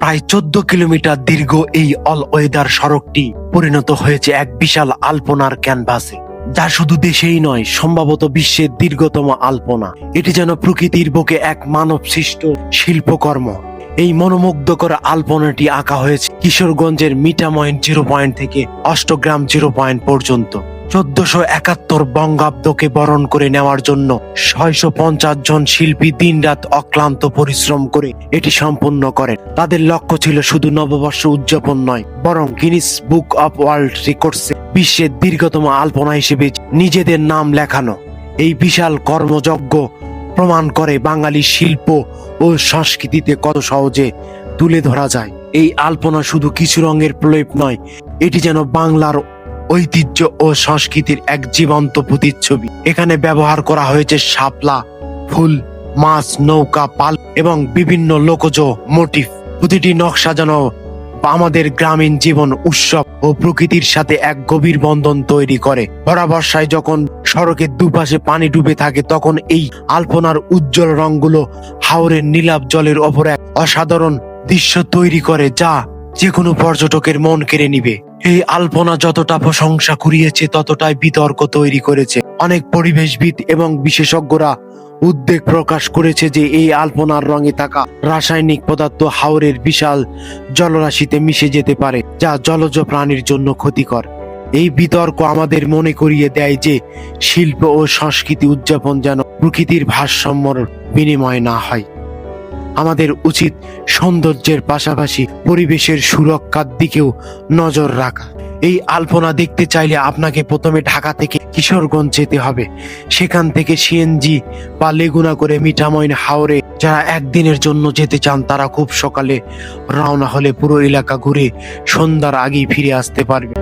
প্রায় চোদ্দ কিলোমিটার দীর্ঘ এই অল ওয়েদার সড়কটি পরিণত হয়েছে এক বিশাল আলপনার ক্যানভাসে, যা শুধু দেশেই নয়, সম্ভবত বিশ্বের দীর্ঘতম আলপনা। এটি যেন প্রকৃতির বুকে এক মানব সৃষ্ট শিল্পকর্ম। এই মনোমুগ্ধকর আলপনাটি আঁকা হয়েছে কিশোরগঞ্জের মিটাময়েন্ট জিরো পয়েন্ট থেকে অষ্টগ্রাম জিরো পয়েন্ট পর্যন্ত। চোদ্দশো একাত্তর বঙ্গাব্দকে বরণ করে নেওয়ার জন্য ছয়শো পঞ্চাশ জন শিল্পী দিনরাত অক্লান্ত পরিশ্রম করে এটি সম্পূর্ণ করেন। তাদের লক্ষ্য ছিল শুধু নববর্ষ উদযাপন নয়, বরং গিনিস বুক অফ ওয়ার্ল্ড রেকর্ডসে বিশ্বের দীর্ঘতম আলপনা হিসেবে নিজেদের নাম লেখানো। এই বিশাল কর্মযজ্ঞ প্রমাণ করে বাঙালি শিল্প ও সংস্কৃতিতে কত সহজে তুলে ধরা যায়। এই আলপনা শুধু কিছু রঙের প্রলেপ নয়, এটি যেন বাংলার ঐতিহ্য ও সংস্কৃতির এক জীবন্ত প্রতিচ্ছবি। এখানে ব্যবহার করা হয়েছে শাপলা, ফুল, মাছ, নৌকা, পাল এবং বিভিন্ন লোকজ মোটিভ প্রতিটি নকশা যেন আমাদের গ্রামীণ জীবন উৎসব ও প্রকৃতির সাথে এক গভীর বন্ধন তৈরি করে। ভরা বর্ষায় যখন সড়কের দুপাশে পানি ডুবে থাকে, তখন এই আলপনার উজ্জ্বল রঙগুলো হাওরের নীলাভ জলের ওপর এক অসাধারণ দৃশ্য তৈরি করে, যা যে কোনো পর্যটকের মন কেড়ে নিবে। এই আলপনা যতটা প্রশংসা কুড়িয়েছে, ততটাই বিতর্ক তৈরি করেছে। অনেক পরিবেশবিদ এবং বিশেষজ্ঞরা উদ্বেগ প্রকাশ করেছে যে এই আলপনার রঙে থাকা রাসায়নিক পদার্থ হাওরের বিশাল জলরাশিতে মিশে যেতে পারে, যা জলজ প্রাণীর জন্য ক্ষতিকর। এই বিতর্ক আমাদের মনে করিয়ে দেয় যে শিল্প ও সংস্কৃতি উদযাপন যেন প্রকৃতির ভারসাম্যর বিনিময় না হয়। আমাদের উচিত সৌন্দর্যের পাশাপাশি পরিবেশের সুরক্ষার দিকেও নজর রাখা। এই আলপনা দেখতে চাইলে আপনাকে প্রথমে ঢাকা থেকে কিশোরগঞ্জ যেতে হবে। সেখান থেকে সিএনজি বা লেগুনা করে মিঠামইন হাওরে যারা একদিনের জন্য যেতে চান, তারা খুব সকালে রওনা হলে পুরো এলাকা ঘুরে সন্ধ্যার আগেই ফিরে আসতে পারবে